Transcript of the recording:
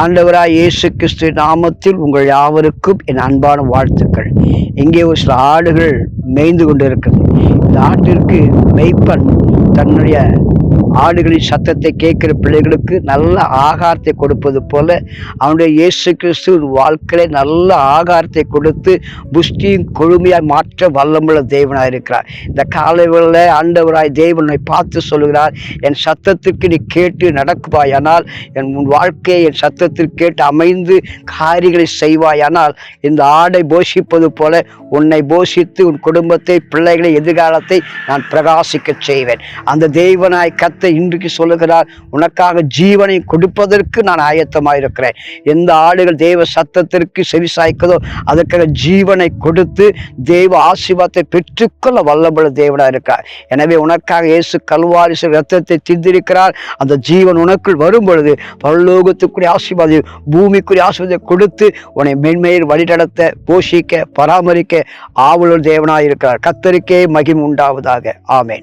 ஆண்டவராய் இயேசு கிறிஸ்து நாமத்தில் உங்கள் யாவருக்கும் என் அன்பான வாழ்த்துக்கள். இங்கே ஒரு சில ஆடுகள் மேய்ந்து கொண்டு இருக்கிறது இந்த ஆட்டிற்கு மெய்ப்பன் தன்னுடைய ஆடுகளின் சத்தத்தை கேட்கிற பிள்ளைகளுக்கு நல்ல ஆகாரத்தை கொடுப்பது போல அவனுடைய இயேசு கிறிஸ்து வாழ்க்கையில நல்ல ஆகாரத்தை கொடுத்து புஷ்டியும் கொழுமையாய் மாற்ற வல்லமுள்ள தேவனாய் இருக்கிறார். இந்த காலைகளில் ஆண்டவராய் தேவனை பார்த்து சொல்கிறார் என் சத்தத்திற்கு நீ கேட்டு நடக்குவாயானால் என் உன் வாழ்க்கையை என் சத்தத்திற்கு கேட்டு அமைந்து காரியங்களை செய்வாயானால் இந்த ஆடை போஷிப்பது போல உன்னை போஷித்து உன் குடும்பத்தை பிள்ளைகளை எதிர்காலத்தை நான் பிரகாசிக்க செய்வேன். அந்த தெய்வனாய் கத் வார்த்தை இன்றைக்கு சொல்லுகிறார். உனக்காக ஜீவனை கொடுப்பதற்கு நான் ஆயத்தமாயிருக்கிறேன். எந்த ஆடுகள் தெய்வ சத்தத்திற்கு செவி சாய்க்கதோ அதற்காக ஜீவனை கொடுத்து தெய்வ ஆசீர்வாதத்தை பெற்றுக்கொள்ள வல்லபல தேவனாக இருக்கார் எனவே உனக்காக இயேசு கல்வாரி ரத்தத்தை திந்திருக்கிறார் அந்த ஜீவன் உனக்குள் வரும் பொழுது பரலோகத்துக்குரிய ஆசீர்வாதம் பூமிக்குரிய ஆசீர்வாதத்தை கொடுத்து உன்னை மென்மையில் வழிநடத்த போஷிக்க பராமரிக்க ஆவலூர் தேவனாக இருக்கிறார். கத்தருக்கே மகிம் உண்டாவதாக. ஆமேன்.